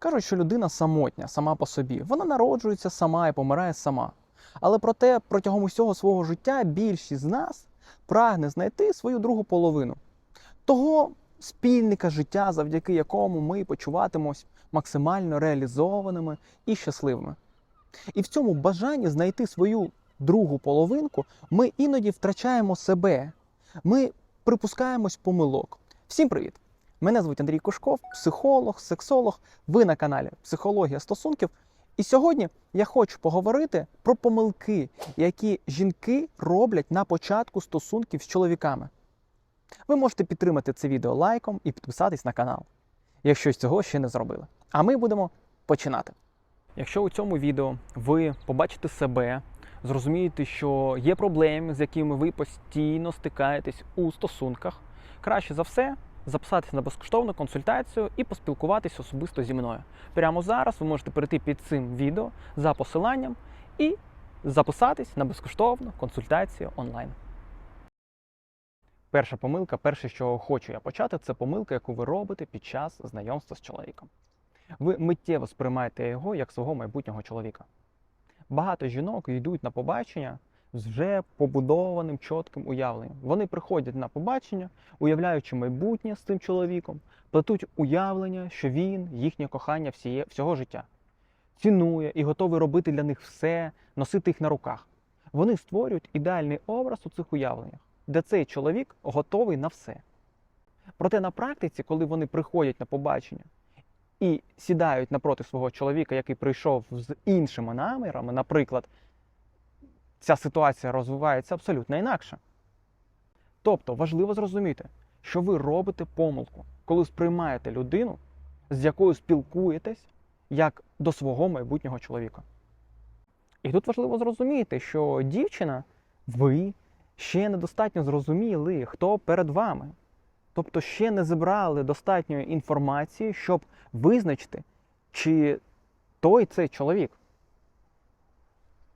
Кажуть, що людина самотня, сама по собі. Вона народжується сама і помирає сама. Але проте протягом усього свого життя більшість з нас прагне знайти свою другу половину. Того спільника життя, завдяки якому ми почуватимось максимально реалізованими і щасливими. І в цьому бажанні знайти свою другу половинку ми іноді втрачаємо себе. Ми припускаємось помилок. Всім привіт! Мене звуть Андрій Кушков, психолог, сексолог. Ви на каналі Психологія стосунків. І сьогодні я хочу поговорити про помилки, які жінки роблять на початку стосунків з чоловіками. Ви можете підтримати це відео лайком і підписатись на канал, якщо цього ще не зробили. А ми будемо починати. Якщо у цьому відео ви побачите себе, зрозумієте, що є проблеми, з якими ви постійно стикаєтесь у стосунках, краще за все записатися на безкоштовну консультацію і поспілкуватись особисто зі мною. Прямо зараз ви можете перейти під цим відео за посиланням і записатись на безкоштовну консультацію онлайн. Перша помилка, перше, що хочу я почати, це помилка, яку ви робите під час знайомства з чоловіком. Ви миттєво сприймаєте його як свого майбутнього чоловіка. Багато жінок йдуть на побачення з вже побудованим чітким уявленням. Вони приходять на побачення, уявляючи майбутнє з цим чоловіком, плетуть уявлення, що він їхнє кохання всіє, всього життя, цінує і готовий робити для них все, носити їх на руках. Вони створюють ідеальний образ у цих уявленнях, де цей чоловік готовий на все. Проте на практиці, коли вони приходять на побачення і сідають напроти свого чоловіка, який прийшов з іншими намірами, наприклад, ця ситуація розвивається абсолютно інакше. Тобто важливо зрозуміти, що ви робите помилку, коли сприймаєте людину, з якою спілкуєтесь, як до свого майбутнього чоловіка. І тут важливо зрозуміти, що дівчина, ви ще недостатньо зрозуміли, хто перед вами. Тобто ще не зібрали достатньої інформації, щоб визначити, чи той цей чоловік.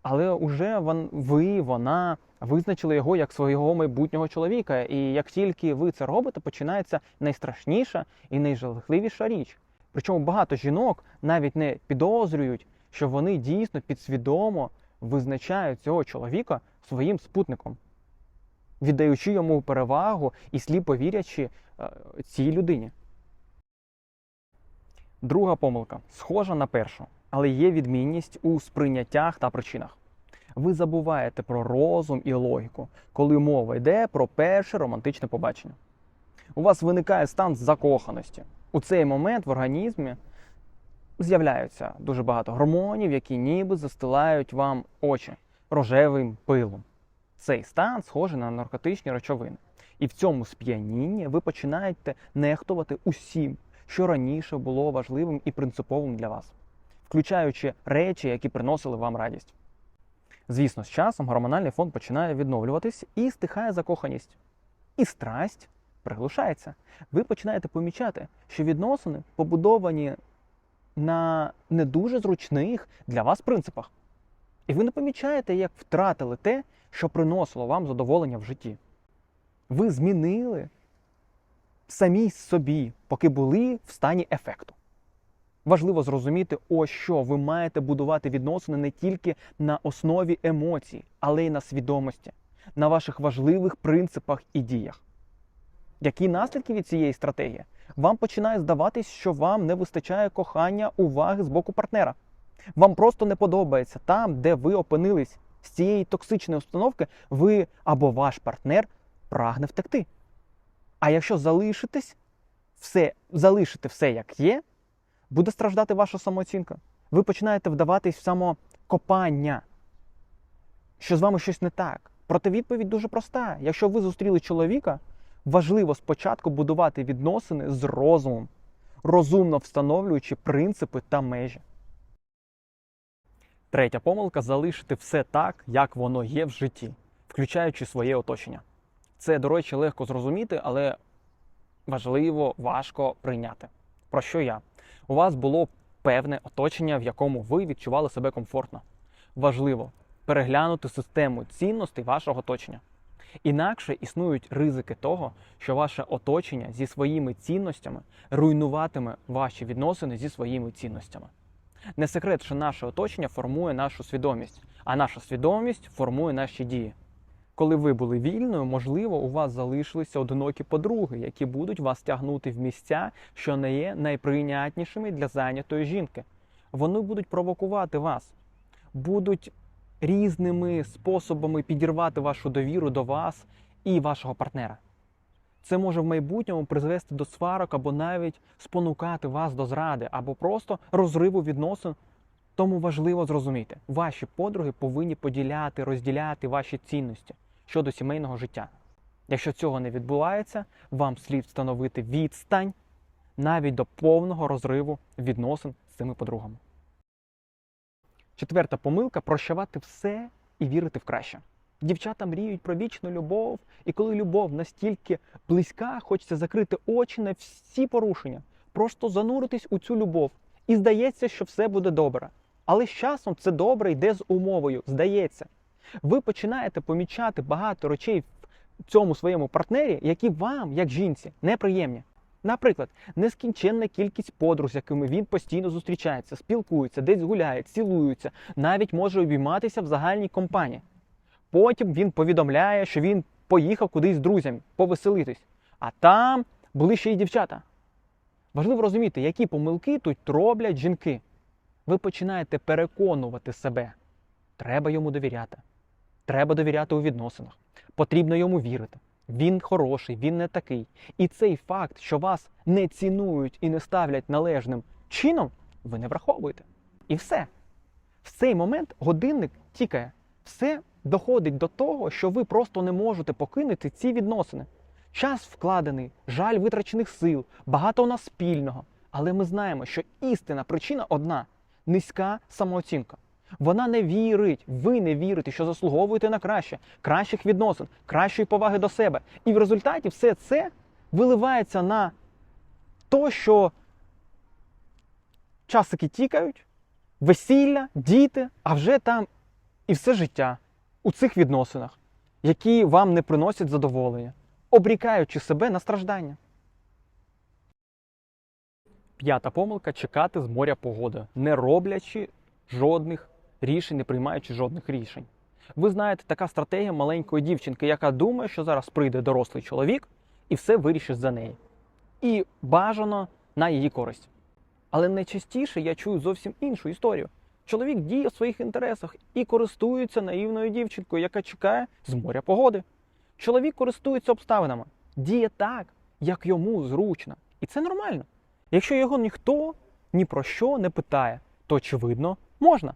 Але вже ви, вона визначили його як свого майбутнього чоловіка. І як тільки ви це робите, починається найстрашніша і найжахливіша річ. Причому багато жінок навіть не підозрюють, що вони дійсно підсвідомо визначають цього чоловіка своїм спутником, віддаючи йому перевагу і сліпо вірячи е, цій людині. Друга помилка схожа на першу, але є відмінність у сприйняттях та причинах. Ви забуваєте про розум і логіку, коли мова йде про перше романтичне побачення. У вас виникає стан закоханості. У цей момент в організмі з'являються дуже багато гормонів, які ніби застилають вам очі рожевим пилом. Цей стан схожий на наркотичні речовини. І в цьому сп'янінні ви починаєте нехтувати усім, що раніше було важливим і принциповим для вас, включаючи речі, які приносили вам радість. Звісно, з часом гормональний фон починає відновлюватись і стихає закоханість. І страсть приглушається. Ви починаєте помічати, що відносини побудовані на не дуже зручних для вас принципах. І ви не помічаєте, як втратили те, що приносило вам задоволення в житті. Ви змінили самі собі, поки були в стані ефекту. Важливо зрозуміти, ось що ви маєте будувати відносини не тільки на основі емоцій, але й на свідомості, на ваших важливих принципах і діях. Які наслідки від цієї стратегії? Вам починає здаватись, що вам не вистачає кохання, уваги з боку партнера. Вам просто не подобається там, де ви опинились з цієї токсичної установки, ви або ваш партнер прагне втекти. А якщо залишитесь, все, залишите все як є, буде страждати ваша самооцінка. Ви починаєте вдаватись в самокопання, що з вами щось не так. Проте відповідь дуже проста. Якщо ви зустріли чоловіка, важливо спочатку будувати відносини з розумом, розумно встановлюючи принципи та межі. Третя помилка залишити все так, як воно є в житті, включаючи своє оточення. Це, до речі, легко зрозуміти, але важливо, важко прийняти. Про що я? У вас було певне оточення, в якому ви відчували себе комфортно. Важливо переглянути систему цінностей вашого оточення. Інакше існують ризики того, що ваше оточення зі своїми цінностями руйнуватиме ваші відносини зі своїми цінностями. Не секрет, що наше оточення формує нашу свідомість, а наша свідомість формує наші дії. Коли ви були вільною, можливо, у вас залишилися одинокі подруги, які будуть вас тягнути в місця, що не є найприйнятнішими для зайнятої жінки. Вони будуть провокувати вас, будуть різними способами підірвати вашу довіру до вас і вашого партнера. Це може в майбутньому призвести до сварок або навіть спонукати вас до зради, або просто розриву відносин. Тому важливо зрозуміти, ваші подруги повинні поділяти, розділяти ваші цінності щодо сімейного життя. Якщо цього не відбувається, вам слід встановити відстань навіть до повного розриву відносин з цими подругами. Четверта помилка прощавати все і вірити в краще. Дівчата мріють про вічну любов, і коли любов настільки близька, хочеться закрити очі на всі порушення, просто зануритись у цю любов. І здається, що все буде добре. Але з часом це добре йде з умовою, здається. Ви починаєте помічати багато речей в цьому своєму партнері, які вам, як жінці, неприємні. Наприклад, нескінченна кількість подруг, з якими він постійно зустрічається, спілкується, десь гуляє, цілується, навіть може обійматися в загальній компанії. Потім він повідомляє, що він поїхав кудись з друзями повеселитись. А там були ще й дівчата. Важливо розуміти, які помилки тут роблять жінки. Ви починаєте переконувати себе. Треба йому довіряти. Треба довіряти у відносинах. Потрібно йому вірити. Він хороший, він не такий. І цей факт, що вас не цінують і не ставлять належним чином, ви не враховуєте. І все. В цей момент годинник тікає. Все доходить до того, що ви просто не можете покинути ці відносини. Час вкладений, жаль витрачених сил, багато у нас спільного. Але ми знаємо, що істинна причина одна низька самооцінка. Вона не вірить, ви не вірите, що заслуговуєте на краще, кращих відносин, кращої поваги до себе. І в результаті все це виливається на то, що часики тікають, весілля, діти, а вже там і все життя у цих відносинах, які вам не приносять задоволення, обрікаючи себе на страждання. П'ята помилка чекати з моря погоди, не роблячи жодних рішень, не приймаючи жодних рішень. Ви знаєте, така стратегія маленької дівчинки, яка думає, що зараз прийде дорослий чоловік і все вирішить за неї. І бажано на її користь. Але найчастіше я чую зовсім іншу історію. Чоловік діє в своїх інтересах і користується наївною дівчинкою, яка чекає з моря погоди. Чоловік користується обставинами, діє так, як йому зручно. І це нормально. Якщо його ніхто ні про що не питає, то очевидно можна.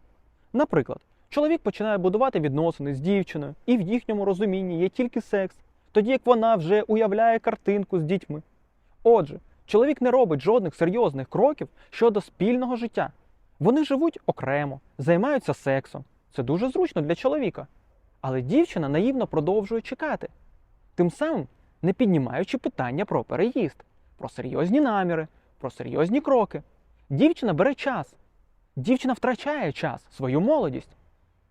Наприклад, чоловік починає будувати відносини з дівчиною, і в їхньому розумінні є тільки секс, тоді як вона вже уявляє картинку з дітьми. Отже, чоловік не робить жодних серйозних кроків щодо спільного життя. Вони живуть окремо, займаються сексом. Це дуже зручно для чоловіка. Але дівчина наївно продовжує чекати, тим самим не піднімаючи питання про переїзд, про серйозні наміри, про серйозні кроки. Дівчина бере час. Дівчина втрачає час, свою молодість.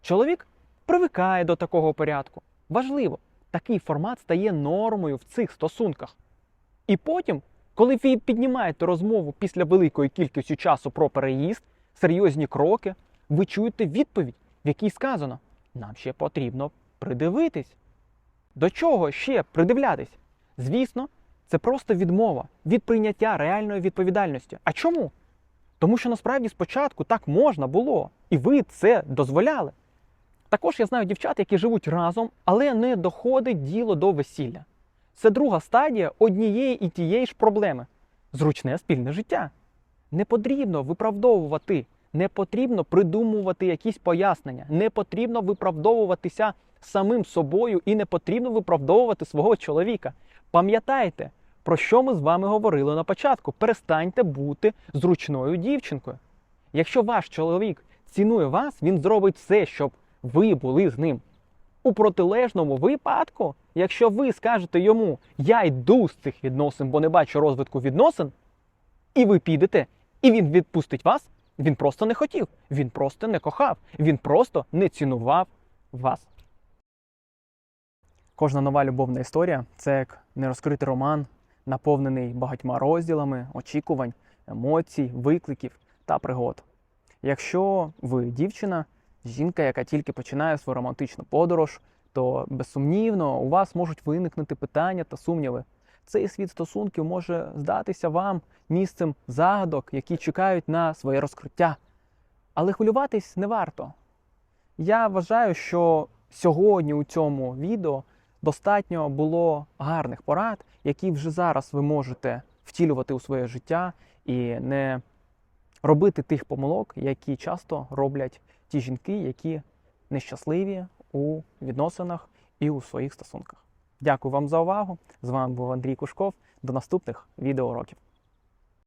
Чоловік привикає до такого порядку. Важливо, такий формат стає нормою в цих стосунках. І потім, коли ви піднімаєте розмову після великої кількості часу про переїзд, серйозні кроки, ви чуєте відповідь, в якій сказано: нам ще потрібно придивитись. До чого ще придивлятись? Звісно, це просто відмова від прийняття реальної відповідальності. А чому? Тому що насправді спочатку так можна було, і ви це дозволяли. Також я знаю дівчат, які живуть разом, але не доходить діло до весілля. Це друга стадія однієї і тієї ж проблеми зручне спільне життя. Не потрібно виправдовувати, не потрібно придумувати якісь пояснення, не потрібно виправдовуватися самим собою і не потрібно виправдовувати свого чоловіка. Пам'ятайте, про що ми з вами говорили на початку. Перестаньте бути зручною дівчинкою. Якщо ваш чоловік цінує вас, він зробить все, щоб ви були з ним. У протилежному випадку, якщо ви скажете йому Я йду з цих відносин, бо не бачу розвитку відносин, і ви підете, і він відпустить вас, він просто не хотів, він просто не кохав, він просто не цінував вас. Кожна нова любовна історія це як нерозкритий роман, наповнений багатьма розділами, очікувань, емоцій, викликів та пригод. Якщо ви дівчина, жінка, яка тільки починає свою романтичну подорож, то безсумнівно у вас можуть виникнути питання та сумніви. Цей світ стосунків може здатися вам місцем загадок, які чекають на своє розкриття. Але хвилюватись не варто. Я вважаю, що сьогодні у цьому відео достатньо було гарних порад, які вже зараз ви можете втілювати у своє життя і не робити тих помилок, які часто роблять ті жінки, які нещасливі у відносинах і у своїх стосунках. Дякую вам за увагу. З вами був Андрій Кушков. До наступних відеоуроків.